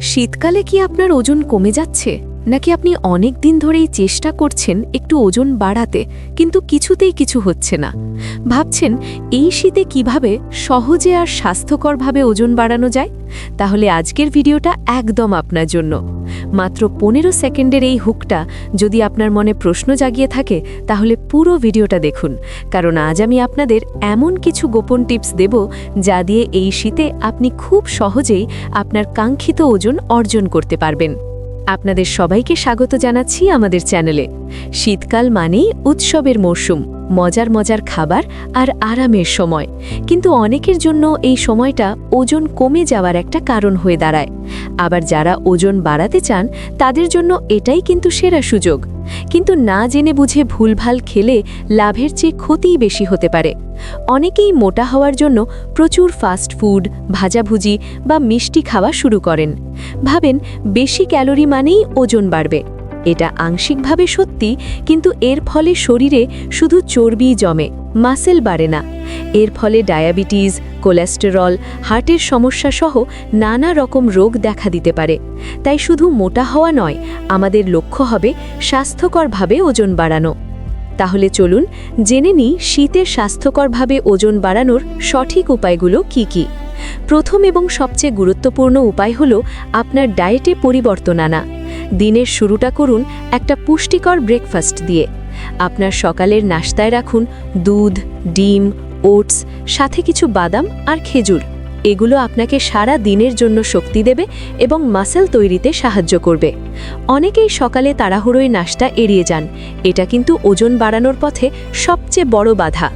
শীতকালে কি আপনার ওজন কমে যাচ্ছে? নাকি আপনি অনেক দিন ধরেই চেষ্টা করছেন একটু ওজন বাড়াতে, কিন্তু কিছুতেই কিছু হচ্ছে না। ভাবছেন, এই শীতে কীভাবে সহজে আর স্বাস্থ্যকরভাবে ওজন বাড়ানো যায়? তাহলে আজকের ভিডিওটা একদম আপনার জন্য। মাত্র পনেরো সেকেন্ডের এই হুকটা যদি আপনার মনে প্রশ্ন জাগিয়ে থাকে, তাহলে পুরো ভিডিওটা দেখুন। কারণ আজ আমি আপনাদের এমন কিছু গোপন টিপস দেব যা দিয়ে এই শীতে আপনি খুব সহজেই আপনার কাঙ্ক্ষিত ওজন অর্জন করতে পারবেন। আপনাদের সবাইকে স্বাগত জানাচ্ছি আমাদের চ্যানেলে। শীতকাল মানেই উৎসবের মরশুম। মজার মজার খাবার আর আরামের সময়। কিন্তু অনেকের জন্য এই সময়টা ওজন কমে যাওয়ার একটা কারণ হয়ে দাঁড়ায়। আবার যারা ওজন বাড়াতে চান, তাদের জন্য এটাই কিন্তু সেরা সুযোগ। কিন্তু না জেনে বুঝে ভুলভাল খেলে লাভের চেয়ে ক্ষতিই বেশি হতে পারে। অনেকেই মোটা হওয়ার জন্য প্রচুর ফাস্ট ফুড, ভাজাভুজি বা মিষ্টি খাওয়া শুরু করেন। ভাবেন বেশি ক্যালোরি মানেই ওজন বাড়বে। এটা আংশিকভাবে সত্যি, কিন্তু এর ফলে শরীরে শুধু চর্বি জমে মাসেল বাড়ে না। এর ফলে ডায়াবেটিস কোলেস্টেরল হার্টের সমস্যা সহ নানা রকম রোগ দেখা দিতে পারে। তাই শুধু মোটা হওয়া নয়, আমাদের লক্ষ্য হবে স্বাস্থ্যকরভাবে ওজন বাড়ানো। তাহলে চলুন জেনে নিই শীতের স্বাস্থ্যকরভাবে ওজন বাড়ানোর সঠিক উপায়গুলো কি কি। প্রথম এবং সবচেয়ে গুরুত্বপূর্ণ উপায় হল আপনার ডায়েটে পরিবর্তন আনা। দিনের শুরুটা করুন একটা পুষ্টিকর ব্রেকফাস্ট দিয়ে। আপনার সকালের নাস্তায় রাখুন দুধ, ডিম, ওটস, সাথে কিছু বাদাম আর খেজুর। এগুলো আপনাকে সারা দিনের জন্য শক্তি দেবে এবং মাসেল তৈরিতে সাহায্য করবে। অনেকেই সকালে তাড়াহুড়োই নাস্তা এড়িয়ে যান। এটা কিন্তু ওজন বাড়ানোর পথে সবচেয়ে বড় বাধা।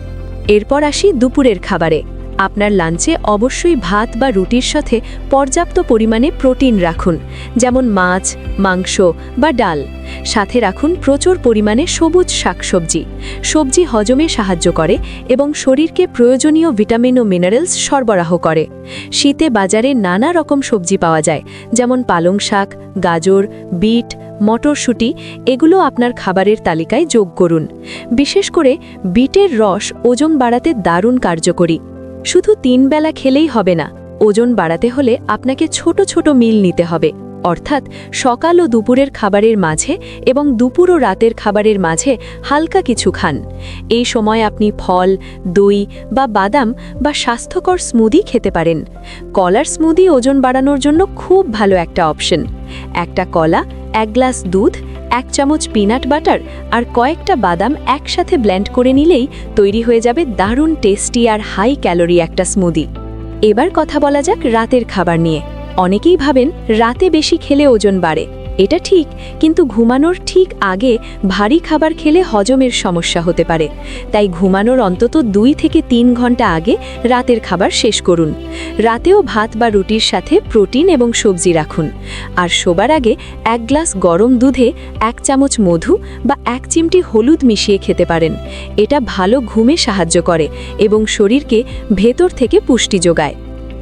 এরপর আসি দুপুরের খাবারে। আপনার লাঞ্চে অবশ্যই ভাত বা রুটির সাথে পর্যাপ্ত পরিমাণে প্রোটিন রাখুন, যেমন মাছ, মাংস বা ডাল। সাথে রাখুন প্রচুর পরিমাণে সবুজ শাকসবজি। সবজি হজমে সাহায্য করে এবং শরীরকে প্রয়োজনীয় ভিটামিন ও মিনারেলস সরবরাহ করে। শীতে বাজারে নানা রকম সবজি পাওয়া যায়, যেমন পালং শাক, গাজর, বিট, মটরশুঁটি, এগুলো আপনার খাবারের তালিকায় যোগ করুন। বিশেষ করে বিটের রস ওজন বাড়াতে দারুণ কার্যকরী। শুধু তিন বেলা খেলেই হবে না, ওজন বাড়াতে হলে আপনাকে ছোট ছোট মিল নিতে হবে। অর্থাৎ সকাল ও দুপুরের খাবারের মাঝে এবং দুপুর ও রাতের খাবারের মাঝে হালকা কিছু খান। এই সময় আপনি ফল, দই বা বাদাম বা স্বাস্থ্যকর স্মুদি খেতে পারেন। কলার স্মুদি ওজন বাড়ানোর জন্য খুব ভালো একটা অপশন। একটা কলা, এক গ্লাস দুধ এক চামচ পিনাট বাটার আর কয়েকটা বাদাম একসাথে ব্ল্যান্ড করে নিলেই তৈরি হয়ে যাবে দারুণ টেস্টি আর হাই ক্যালোরি একটা স্মুদি এবার কথা বলা যাক রাতের খাবার নিয়ে। অনেকেই ভাবেন রাতে বেশি খেলে ওজন বাড়ে। এটা ঠিক, কিন্তু ঘুমানোর ঠিক আগে ভারী খাবার খেলে হজমের সমস্যা হতে পারে। তাই ঘুমানোর অন্তত দুই থেকে তিন ঘণ্টা আগে রাতের খাবার শেষ করুন। রাতেও ভাত বা রুটির সাথে প্রোটিন এবং সবজি রাখুন। আর শোবার আগে এক গ্লাস গরম দুধে এক চামচ মধু বা এক চিমটি হলুদ মিশিয়ে খেতে পারেন। এটা ভালো ঘুমে সাহায্য করে এবং শরীরকে ভেতর থেকে পুষ্টি যোগায়।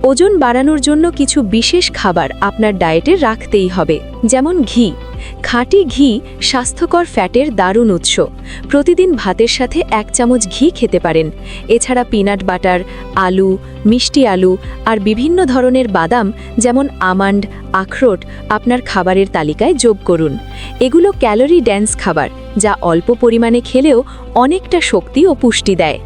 ওজন বাড়ানোর জন্য কিছু বিশেষ খাবার আপনার ডায়েটে রাখতেই হবে, যেমন ঘি। খাঁটি ঘি স্বাস্থ্যকর ফ্যাটের দারুণ উৎস। প্রতিদিন ভাতের সাথে এক চামচ ঘি খেতে পারেন। এছাড়া পিনাট বাটার, আলু, মিষ্টি আলু আর বিভিন্ন ধরনের বাদাম, যেমন আমান্ড, আখরোট, আপনার খাবারের তালিকায় যোগ করুন। এগুলো ক্যালোরি ড্যান্স খাবার, যা অল্প পরিমাণে খেলেও অনেকটা শক্তি ও পুষ্টি দেয়।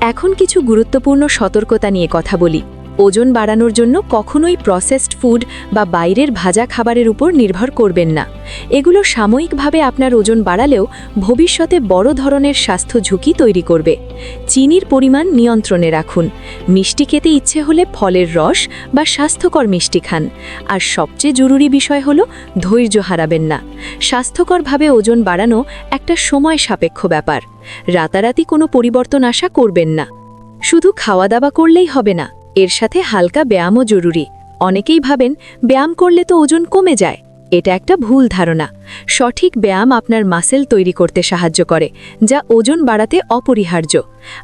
এখন কিছু গুরুত্বপূর্ণ সতর্কতা নিয়ে কথা বলি। ওজন বাড়ানোর জন্য কখনোই প্রসেসড ফুড বা বাইরের ভাজা খাবারের উপর নির্ভর করবেন না। এগুলো সাময়িকভাবে আপনার ওজন বাড়ালেও ভবিষ্যতে বড় ধরনের স্বাস্থ্য ঝুঁকি তৈরি করবে। চিনির পরিমাণ নিয়ন্ত্রণে রাখুন। মিষ্টি খেতে ইচ্ছে হলে ফলের রস বা স্বাস্থ্যকর মিষ্টি খান। আর সবচেয়ে জরুরি বিষয় হলো ধৈর্য হারাবেন না। স্বাস্থ্যকরভাবে ওজন বাড়ানো একটা সময় সাপেক্ষ ব্যাপার। রাতারাতি কোনো পরিবর্তন আশা করবেন না। শুধু খাওয়া দাওয়া করলেই হবে না। এর সাথে হালকা ব্যায়ামও জরুরি। অনেকেই ভাবেন, ব্যায়াম করলে তো ওজন কমে যায়। এটা একটা ভুল ধারণা। সঠিক ব্যায়াম আপনার মাসেল তৈরি করতে সাহায্য করে, যা ওজন বাড়াতে অপরিহার্য।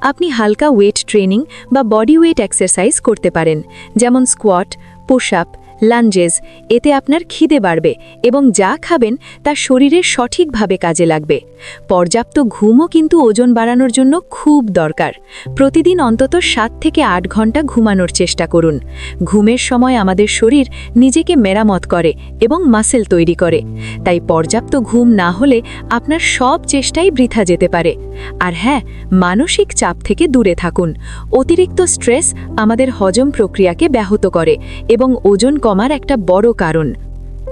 আপনি হালকা ওয়েট ট্রেনিং বা বডি ওয়েট এক্সারসাইজ করতে পারেন, যেমন স্কোয়াট, পুশ আপ লাঞ্জেস, এতে আপনার খিদে বাড়বে এবং যা খাবেন তা শরীরের সঠিকভাবে কাজে লাগবে। পর্যাপ্ত ঘুমও কিন্তু ওজন বাড়ানোর জন্য খুব দরকার। প্রতিদিন অন্তত সাত থেকে আট ঘণ্টা ঘুমানোর চেষ্টা করুন। ঘুমের সময় আমাদের শরীর নিজেকে মেরামত করে এবং মাসেল তৈরি করে। তাই পর্যাপ্ত ঘুম না হলে আপনার সব চেষ্টাই বৃথা যেতে পারে। আর হ্যাঁ মানসিক চাপ থেকে দূরে থাকুন। অতিরিক্ত স্ট্রেস আমাদের হজম প্রক্রিয়াকে ব্যাহত করে এবং ওজন কমার একটা বড় কারণ।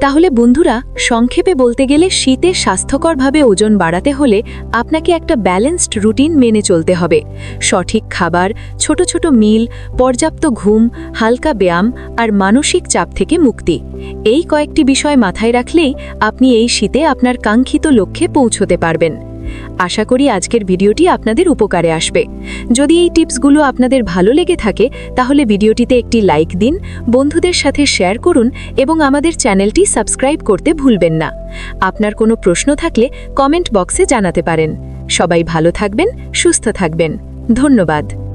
তাহলে বন্ধুরা, সংক্ষেপে বলতে গেলে শীতে স্বাস্থ্যকরভাবে ওজন বাড়াতে হলে আপনাকে একটা ব্যালেন্সড রুটিন মেনে চলতে হবে। সঠিক খাবার, ছোট ছোট মিল, পর্যাপ্ত ঘুম, হালকা ব্যায়াম আর মানসিক চাপ থেকে মুক্তি। এই কয়েকটি বিষয় মাথায় রাখলেই আপনি এই শীতে আপনার কাঙ্ক্ষিত লক্ষ্যে পৌঁছতে পারবেন। আশা করি আজকের ভিডিওটি আপনাদের উপকারে আসবে। যদি এই টিপসগুলো আপনাদের ভালো লেগে থাকে, তাহলে ভিডিওটিতে একটি লাইক দিন, বন্ধুদের সাথে শেয়ার করুন এবং আমাদের চ্যানেলটি সাবস্ক্রাইব করতে ভুলবেন না। আপনার কোনো প্রশ্ন থাকলে কমেন্ট বক্সে জানাতে পারেন। সবাই ভালো থাকবেন, সুস্থ থাকবেন। ধন্যবাদ।